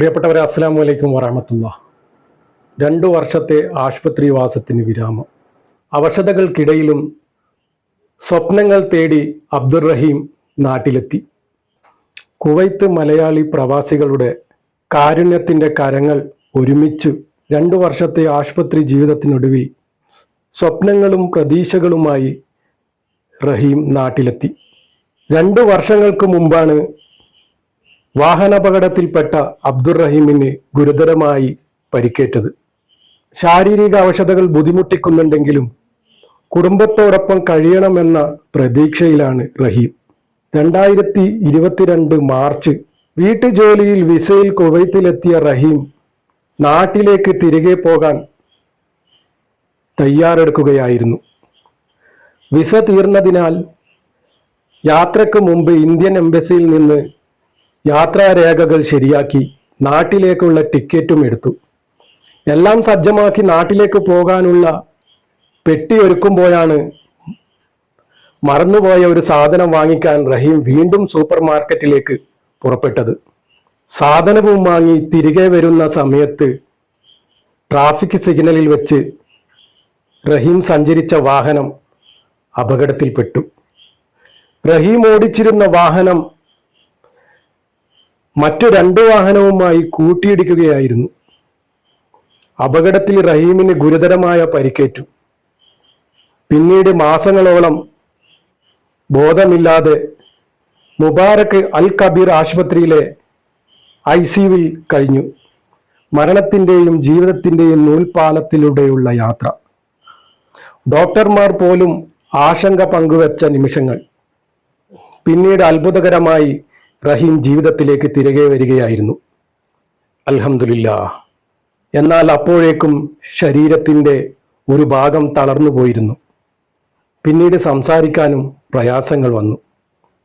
പ്രിയപ്പെട്ടവരെ അസ്സാം വലൈക്കും വറഹമത്തുള്ള രണ്ടു വർഷത്തെ ആശുപത്രിവാസത്തിന് വിരാമം. അവശതകൾക്കിടയിലും സ്വപ്നങ്ങൾ തേടി അബ്ദുറഹീം നാട്ടിലെത്തി. കുവൈത്ത് മലയാളി പ്രവാസികളുടെ കാരുണ്യത്തിന്റെ കരങ്ങൾ ഒരുമിച്ച് രണ്ടു വർഷത്തെ ആശുപത്രി ജീവിതത്തിനൊടുവിൽ സ്വപ്നങ്ങളും പ്രതീക്ഷകളുമായി റഹീം നാട്ടിലെത്തി. രണ്ടു വർഷങ്ങൾക്ക് മുമ്പാണ് വാഹനാപകടത്തിൽപ്പെട്ട അബ്ദുറഹീമിന് ഗുരുതരമായി പരിക്കേറ്റത്. ശാരീരിക അവശതകൾ ബുദ്ധിമുട്ടിക്കുന്നുണ്ടെങ്കിലും കുടുംബത്തോടൊപ്പം കഴിയണമെന്ന പ്രതീക്ഷയിലാണ് റഹീം. രണ്ടായിരത്തി ഇരുപത്തിരണ്ട് മാർച്ച് വീട്ടുജോലിയിൽ വിസയിൽ കുവൈത്തിലെത്തിയ റഹീം നാട്ടിലേക്ക് തിരികെ പോകാൻ തയ്യാറെടുക്കുകയായിരുന്നു. വിസ തീർന്നതിനാൽ യാത്രയ്ക്ക് മുമ്പ് ഇന്ത്യൻ എംബസിയിൽ നിന്ന് യാത്രാരേഖകൾ ശരിയാക്കി നാട്ടിലേക്കുള്ള ടിക്കറ്റും എടുത്തു. എല്ലാം സജ്ജമാക്കി നാട്ടിലേക്ക് പോകാനുള്ള പെട്ടി ഒരുക്കുമ്പോഴാണ് മറന്നുപോയ ഒരു സാധനം വാങ്ങിക്കാൻ റഹീം വീണ്ടും സൂപ്പർ മാർക്കറ്റിലേക്ക് പുറപ്പെട്ടത്. സാധനവും വാങ്ങി തിരികെ വരുന്ന സമയത്ത് ട്രാഫിക് സിഗ്നലിൽ വെച്ച് റഹീം സഞ്ചരിച്ച വാഹനം അപകടത്തിൽപ്പെട്ടു. റഹീം ഓടിച്ചിരുന്ന വാഹനം മറ്റു രണ്ട് വാഹനവുമായി കൂട്ടിയിടിക്കുകയായിരുന്നു. അപകടത്തിൽ റഹീമിന് ഗുരുതരമായ പരിക്കേറ്റു. പിന്നീട് മാസങ്ങളോളം ബോധമില്ലാതെ മുബാരക്ക് അൽ കബീർ ആശുപത്രിയിലെ ഐ സിയുവിൽ കഴിഞ്ഞു. മരണത്തിന്റെയും ജീവിതത്തിന്റെയും നൂൽപാലത്തിലൂടെയുള്ള യാത്ര. ഡോക്ടർമാർ പോലും ആശങ്ക പങ്കുവച്ച നിമിഷങ്ങൾ. പിന്നീട് അത്ഭുതകരമായി റഹീം ജീവിതത്തിലേക്ക് തിരികെ വരികയായിരുന്നു. അൽഹമില്ല എന്നാൽ അപ്പോഴേക്കും ശരീരത്തിന്റെ ഒരു ഭാഗം തളർന്നു പോയിരുന്നു. പിന്നീട് സംസാരിക്കാനും പ്രയാസങ്ങൾ വന്നു.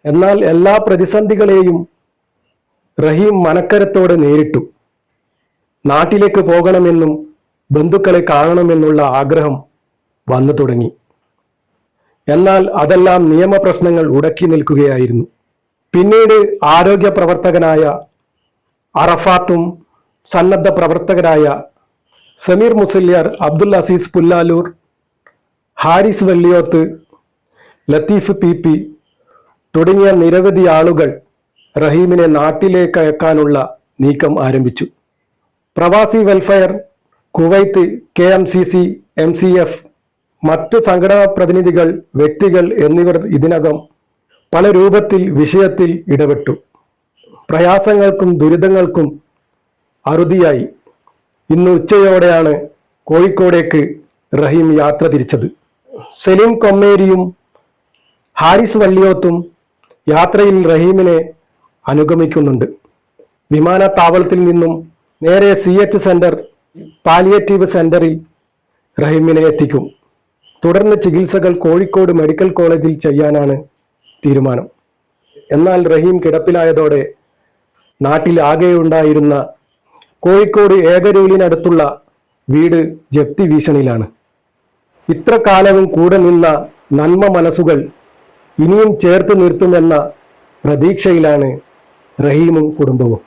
എന്നാൽ എല്ലാ പ്രതിസന്ധികളെയും റഹീം മനക്കരത്തോടെ നേരിട്ടു. നാട്ടിലേക്ക് പോകണമെന്നും ബന്ധുക്കളെ കാണണമെന്നുള്ള ആഗ്രഹം വന്നു തുടങ്ങി. എന്നാൽ അതെല്ലാം നിയമപ്രശ്നങ്ങൾ ഉടക്കി നിൽക്കുകയായിരുന്നു. പിന്നീട് ആരോഗ്യ പ്രവർത്തകനായ അറഫാത്തും സന്നദ്ധ പ്രവർത്തകരായ സമീർ മുസല്യാർ അബ്ദുൽ അസീസ് പുല്ലാലൂർ ഹാരിസ് വെള്ളിയോത്ത് ലത്തീഫ് പി പി തുടങ്ങിയ നിരവധി ആളുകൾ റഹീമിനെ നാട്ടിലേക്ക് അയക്കാനുള്ള നീക്കം ആരംഭിച്ചു. പ്രവാസി welfare Kuwait K M C C M C F മറ്റു സംഘടനാ പ്രതിനിധികൾ വ്യക്തികൾ എന്നിവർ ഇതിനകം പല രൂപത്തിൽ വിഷയത്തിൽ ഇടപെട്ടു. പ്രയാസങ്ങൾക്കും ദുരിതങ്ങൾക്കും അറുതിയായി. ഇന്ന് ഉച്ചയോടെയാണ് കോഴിക്കോടേക്ക് റഹീം യാത്ര തിരിച്ചത്. സെലിം കൊമ്മേരിയും ഹാരിസ് വള്ളിയോത്തും യാത്രയിൽ റഹീമിനെ അനുഗമിക്കുന്നുണ്ട്. വിമാനത്താവളത്തിൽ നിന്നും നേരെ സി എച്ച് സെന്റർ പാലിയേറ്റീവ് സെന്ററിൽ റഹീമിനെ എത്തിക്കും. തുടർന്ന് ചികിത്സകൾ കോഴിക്കോട് മെഡിക്കൽ കോളേജിൽ ചെയ്യാനാണ് തീരുമാനം. എന്നാൽ റഹീം കിടപ്പിലായതോടെ നാട്ടിൽ ആകെയുണ്ടായിരുന്ന കോഴിക്കോട് ഏകരൂലിനടുത്തുള്ള വീട് ജപ്തി ഭീഷണിയിലാണ്. ഇത്ര കാലവും കൂടെ നിന്ന നന്മ മനസ്സുകൾ ഇനിയും ചേർത്ത് നിർത്തുമെന്ന പ്രതീക്ഷയിലാണ് റഹീമും കുടുംബവും.